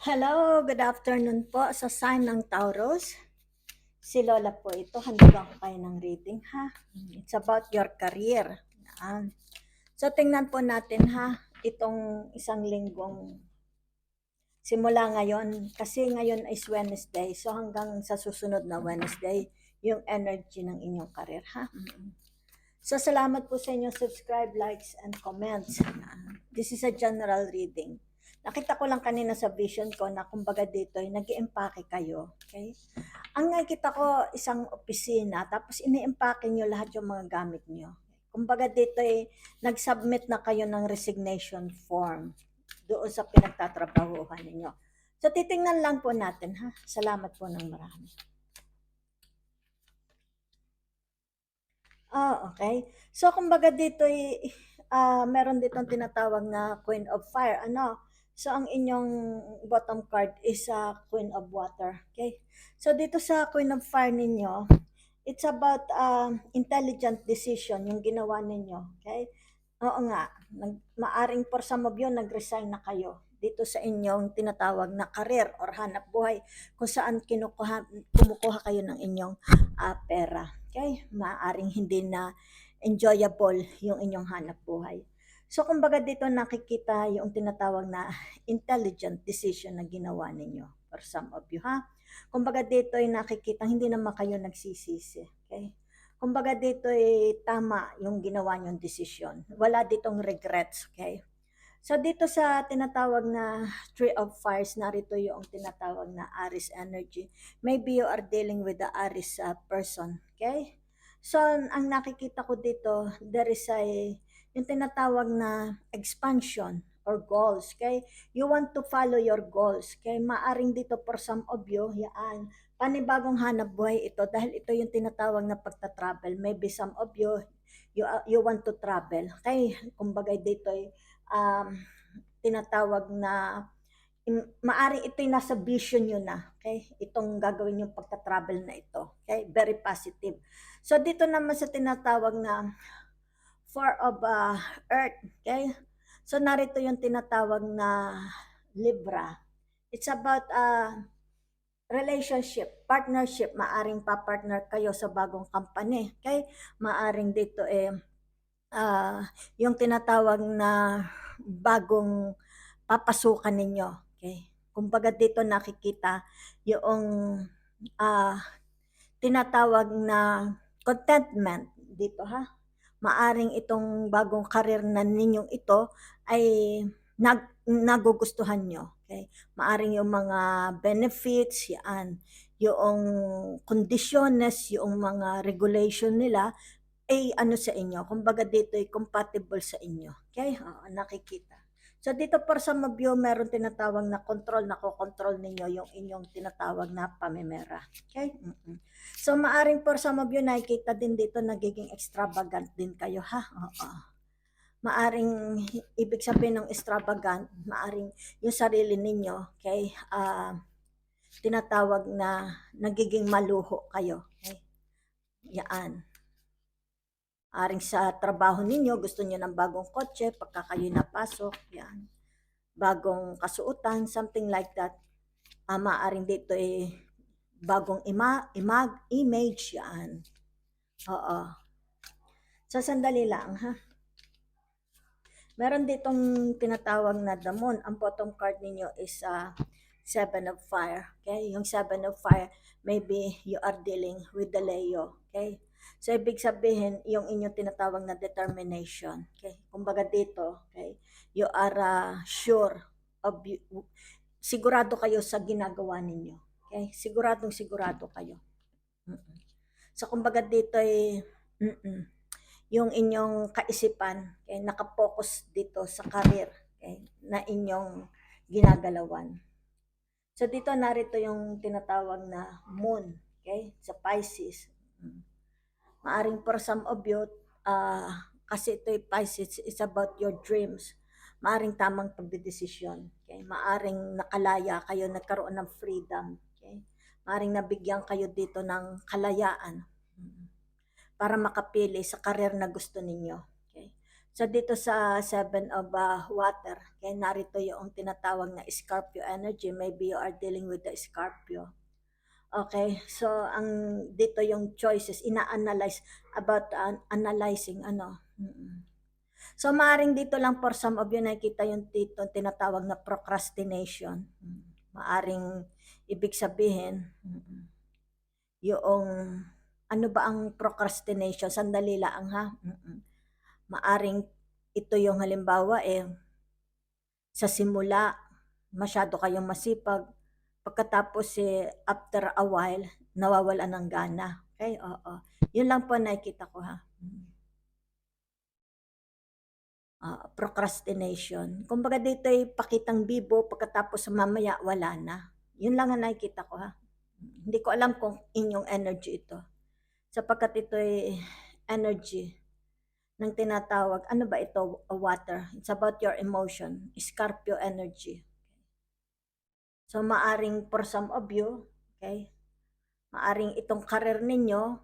Hello, good afternoon po sa sign ng Taurus. Si Lola po ito, handugan ko kayo ng reading ha. It's about your career. So tingnan po natin ha, itong isang linggong simula ngayon. Kasi ngayon is Wednesday, so hanggang sa susunod na Wednesday, yung energy ng inyong career ha. So salamat po sa inyong subscribe, likes, and comments. This is a general reading. Nakita ko lang kanina sa vision ko na kumbaga dito ay nag empake kayo. Okay? Ang nakita ko isang opisina tapos ini-empake nyo lahat yung mga gamit nyo. Kumbaga dito ay nag-submit na kayo ng resignation form doon sa pinagtatrabahuhan ninyo. So titingnan lang po natin ha. Salamat po ng marami. Ah, okay. So kumbaga dito ah, meron ditong tinatawag na Queen of Fire. Ano? So, ang inyong bottom card is a Queen of Water. Okay? So, dito sa Queen of Fire ninyo, it's about um, intelligent decision yung ginawa ninyo. Okay? Oo nga, nag, maaring for some of you, nag-resign na kayo dito sa inyong tinatawag na career or hanap buhay kung saan kinukuha, kumukuha kayo ng inyong uh, pera. Okay? Maaring hindi na enjoyable yung inyong hanap buhay. So, kumbaga dito nakikita yung tinatawag na intelligent decision na ginawa ninyo for some of you, ha? Kumbaga dito ay nakikita, hindi naman kayo nagsisisi, okay? Kumbaga dito ay tama yung ginawa nyong decision. Wala ditong regrets, okay? So dito sa tinatawag na Tree of Fires, narito yung tinatawag na Aries energy. Maybe you are dealing with the Aries uh, person, okay? So ang nakikita ko dito, there is a yung tinatawag na expansion or goals. Okay? You want to follow your goals. Okay? Maaring dito for some of you, yan, panibagong hanap buhay ito dahil ito yung tinatawag na pagta-travel. Maybe some of you, you, uh, you want to travel. Okay? Kumbaga dito ay um, tinatawag na maaring ito yung nasa vision nyo na. Okay? Itong gagawin yung pagta-travel na ito. Okay? Very positive. So dito naman sa tinatawag na four of uh, earth. Okay? So narito yung tinatawag na Libra. It's about uh, relationship, partnership. Maaring pa-partner kayo sa bagong company. Okay? Maaring dito eh uh, yung tinatawag na bagong papasukan ninyo. Okay? Kumbaga dito nakikita yung uh, tinatawag na contentment dito ha maaring itong bagong karir na ninyong ito ay nag, nagugustuhan nyo. Okay? Maaring yung mga benefits, yan, yung conditions, yung mga regulation nila, ay ano sa inyo. Kumbaga dito ay compatible sa inyo. Okay? Oo, nakikita. So dito for of you, meron tinatawag na control, na control ninyo yung inyong tinatawag na pamemera. Okay? Mm-mm. So maaring for of you, nakikita din dito, nagiging extravagant din kayo, ha? Oo. Maaring, ibig sabihin ng extravagant, maaring yung sarili ninyo, okay? Uh, tinatawag na nagiging maluho kayo. Okay? Yaan aring sa trabaho ninyo, gusto niyo ng bagong kotse, pagka kayo napasok, yan. Bagong kasuotan, something like that. Uh, maaring dito eh, bagong ima, imag, image, yan. Oo. Sa sandali lang, ha? Meron ditong tinatawag na damon. Ang bottom card ninyo is uh, Seven of Fire. Okay? Yung Seven of Fire, maybe you are dealing with the Leo. Okay? So, ibig sabihin, yung inyong tinatawag na determination. Okay? Kumbaga dito, okay? You are uh, sure of, you, sigurado kayo sa ginagawa ninyo. Okay? Siguradong sigurado kayo. Mm-mm. So, kumbaga dito ay, mm-mm, yung inyong kaisipan, okay, nakapokus dito sa career, okay, na inyong ginagalawan. So, dito narito yung tinatawag na moon, okay, sa Pisces. Mm maaring for some of you, uh, kasi ito Pisces, is about your dreams. Maaring tamang pagdedesisyon. Okay? Maaring nakalaya kayo, nagkaroon ng freedom. Okay? Maaring nabigyan kayo dito ng kalayaan para makapili sa karir na gusto ninyo. Okay? So dito sa Seven of ah, Water, kaya narito yung tinatawag na Scorpio energy. Maybe you are dealing with the Scorpio. Okay, so ang dito yung choices, ina-analyze about an analyzing ano. So maaring dito lang for some of you nakikita yung dito tinatawag na procrastination. Mm. Maaring ibig sabihin, mm, yung ano ba ang procrastination? Sandali lang ha. Mm-mm. Maaring ito yung halimbawa eh sa simula masyado kayong masipag pagkatapos eh after a while nawawalan ng gana. Okay? Oo. Yun lang po nakikita ko ha. Ah, procrastination. Kumbaga dito ay pakitang bibo pagkatapos mamaya wala na. Yun lang ang nakikita ko ha. Hindi ko alam kung inyong energy ito. Sapagkat ito ay energy ng tinatawag, ano ba ito, water. It's about your emotion, Scorpio energy. So maaring for some of you, okay, maaring itong karir ninyo,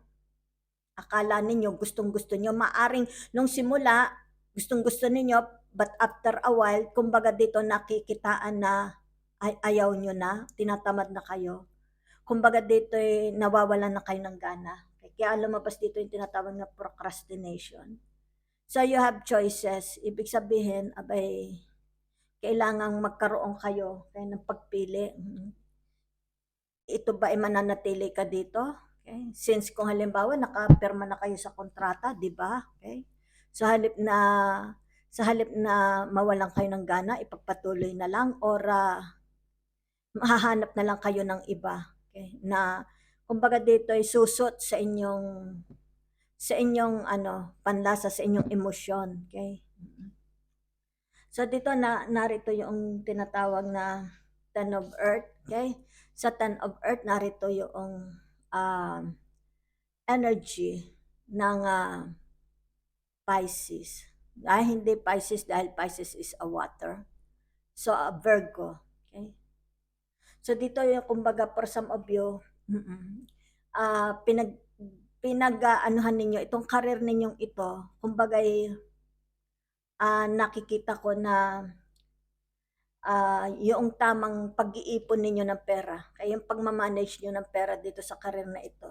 akala ninyo gustong gusto nyo, maaring nung simula, gustong gusto ninyo, but after a while, kumbaga dito nakikitaan na ay, ayaw nyo na, tinatamad na kayo. Kumbaga dito ay nawawalan na kayo ng gana. Kaya lumabas dito yung tinatawag na procrastination. So you have choices. Ibig sabihin, abay, kailangang magkaroon kayo kayo ng pagpili. Mhm. Ito ba ay mananatili ka dito? Okay. Since kung halimbawa nakapirma na kayo sa kontrata, di ba? Okay. Sa halip na sa halip na mawalan kayo ng gana, ipagpatuloy na lang or uh, mahahanap na lang kayo ng iba. Okay. Na kumbaga dito ay susot sa inyong sa inyong ano, panlasa sa inyong emosyon, okay? So dito na narito yung tinatawag na Ten of Earth, okay? Sa Ten of Earth narito yung um, energy ng uh, Pisces. Ah, hindi Pisces dahil Pisces is a water. So, a Virgo. Okay? So, dito yung kumbaga for some of you, mm uh, pinag pinag-anuhan ninyo itong career ninyong ito, kumbaga uh, nakikita ko na uh, yung tamang pag-iipon ninyo ng pera, kaya yung pagmamanage nyo ng pera dito sa career na ito.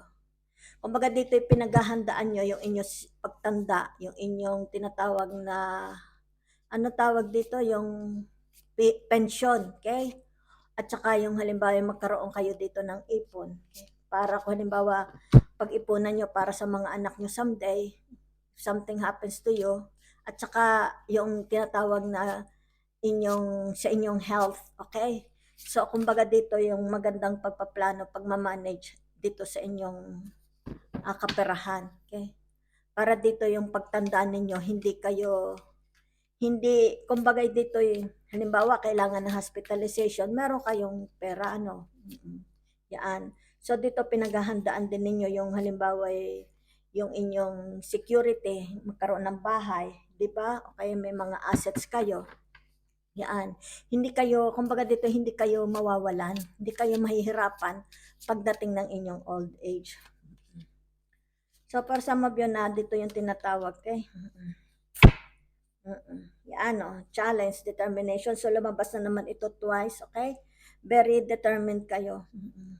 Kumbaga dito yung pinaghahandaan nyo yung inyong pagtanda, yung inyong tinatawag na, ano tawag dito, yung pension, okay? At saka yung halimbawa magkaroon kayo dito ng ipon. Okay? Para kung halimbawa pag-ipunan nyo para sa mga anak nyo someday, something happens to you, at saka yung tinatawag na inyong, sa inyong health, okay? So, kumbaga dito yung magandang pagpaplano, pagmamanage dito sa inyong uh, kaperahan, okay? Para dito yung pagtandaan ninyo, hindi kayo, hindi, kumbaga dito yung, halimbawa, kailangan ng hospitalization, meron kayong pera, ano, yan. So dito pinaghahandaan din ninyo yung halimbawa eh, yung inyong security, magkaroon ng bahay, 'di ba? O kaya may mga assets kayo. Yan. Hindi kayo, kumbaga dito hindi kayo mawawalan, hindi kayo mahihirapan pagdating ng inyong old age. So para sa mabyo na dito yung tinatawag kay eh. Yan o, challenge, determination. So lumabas na naman ito twice, okay? Very determined kayo. Mm-mm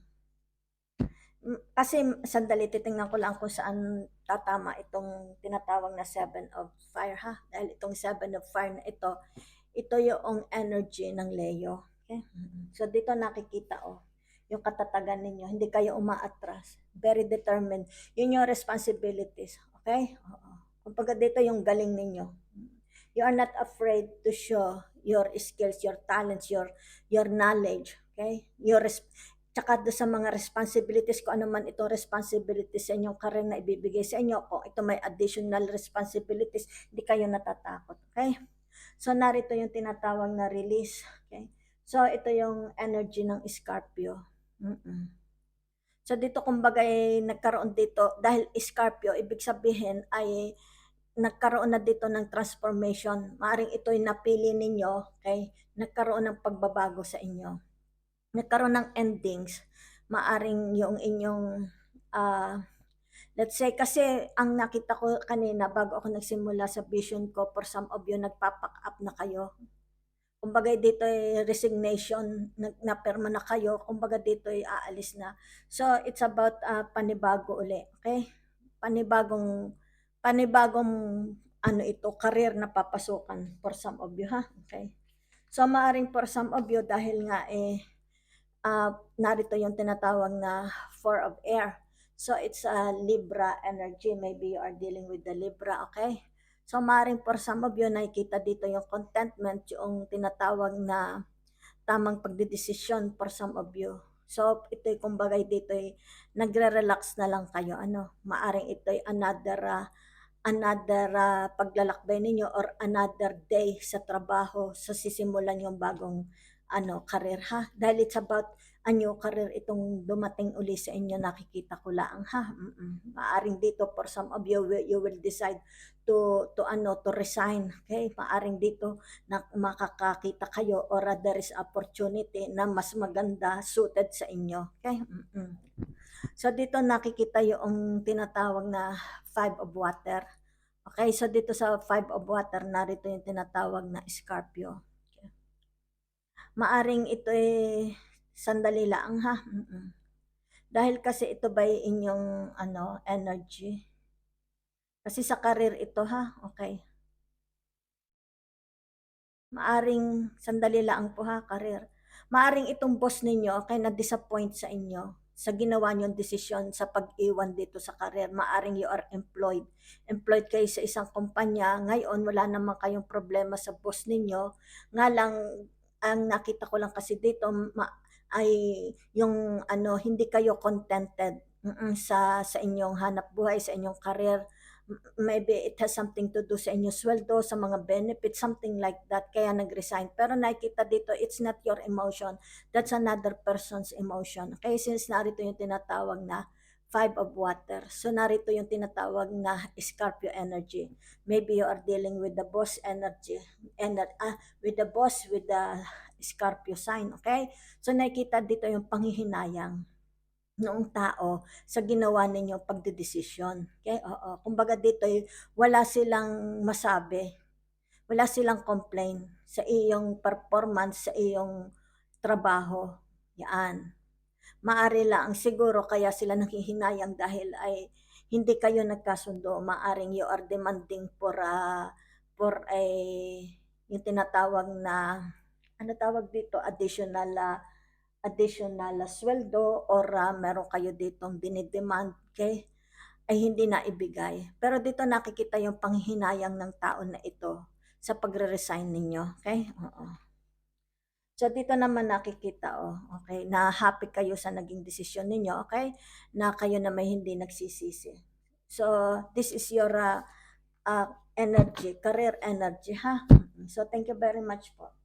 kasi sandali titingnan ko lang kung saan tatama itong tinatawag na seven of fire ha. Dahil itong seven of fire na ito, ito yung energy ng Leo. Okay? So dito nakikita oh, yung katatagan ninyo. Hindi kayo umaatras. Very determined. Yun yung responsibilities. Okay? Oo. Kumbaga dito yung galing ninyo. You are not afraid to show your skills, your talents, your your knowledge. Okay? Your tsaka do sa mga responsibilities ko ano man itong responsibilities sa inyong career na ibibigay sa inyo kung ito may additional responsibilities hindi kayo natatakot okay? So narito yung tinatawag na release okay? So ito yung energy ng Scorpio. Mm-mm. so dito kumbaga ay nagkaroon dito dahil Scorpio ibig sabihin ay nagkaroon na dito ng transformation. Maaring ito ay napili ninyo okay? Nagkaroon ng pagbabago sa inyo nagkaroon ng endings, maaring yung inyong uh, let's say, kasi ang nakita ko kanina bago ako nagsimula sa vision ko, for some of you, nagpapack up na kayo. Kumbaga dito ay resignation, nag, napirma na kayo, kumbaga dito ay aalis na. So, it's about uh, panibago uli, okay? Panibagong, panibagong ano ito, career na papasukan for some of you, ha? Okay? So, maaring for some of you, dahil nga eh, uh, narito yung tinatawag na four of air. So, it's a Libra energy. Maybe you are dealing with the Libra, okay? So, maaaring for some of you, nakikita dito yung contentment, yung tinatawag na tamang pagdidesisyon for some of you. So, ito kumbaga dito ay nagre-relax na lang kayo. Ano, maaring ito ay another uh, another uh, paglalakbay ninyo or another day sa trabaho sa sisimulan yung bagong ano career ha dahil it's about a new career itong dumating uli sa inyo nakikita ko lang ha Mm-mm. maaring dito for some of you you will decide to to ano to resign okay maaring dito na makakakita kayo or there is opportunity na mas maganda suited sa inyo okay Mm-mm. so dito nakikita yung tinatawag na five of water okay so dito sa five of water narito yung tinatawag na Scorpio. Maaring ito eh sandali lang ha Mm-mm. dahil kasi ito ba inyong ano energy kasi sa career ito ha, okay. Maaring, sandali lang po ha, career. Maaring itong boss ninyo, okay, na-disappoint sa inyo sa ginawa niyong desisyon sa pag-iwan dito sa career. Maaring you are employed. Employed kayo sa isang kumpanya. Ngayon, wala naman kayong problema sa boss ninyo. Nga lang, ang nakita ko lang kasi dito, ma- ay yung ano, hindi kayo contented sa sa inyong hanap buhay, sa inyong career maybe it has something to do sa inyong sweldo, sa mga benefits, something like that, kaya nag-resign. Pero nakikita dito, it's not your emotion, that's another person's emotion. Okay, since narito yung tinatawag na five of water, so narito yung tinatawag na Scorpio energy. Maybe you are dealing with the boss energy, and ah, with the boss, with the Scorpio sign, okay? So nakikita dito yung panghihinayang noong tao sa ginawa ninyong pagdedesisyon. Okay? Oo. Kumbaga dito, wala silang masabi. Wala silang complain sa iyong performance, sa iyong trabaho. Yan. Maari lang siguro kaya sila nanghihinayang dahil ay hindi kayo nagkasundo. Maaring you are demanding for a, for a yung tinatawag na ano tawag dito additional uh, additional na sweldo or uh, meron kayo ditong dinidemand okay, ay hindi na ibigay. Pero dito nakikita yung panghinayang ng tao na ito sa pagre-resign ninyo. Okay? Oo. So dito naman nakikita oh, okay, na happy kayo sa naging desisyon ninyo, okay? Na kayo na may hindi nagsisisi. So this is your uh, uh, energy, career energy, ha? So thank you very much po.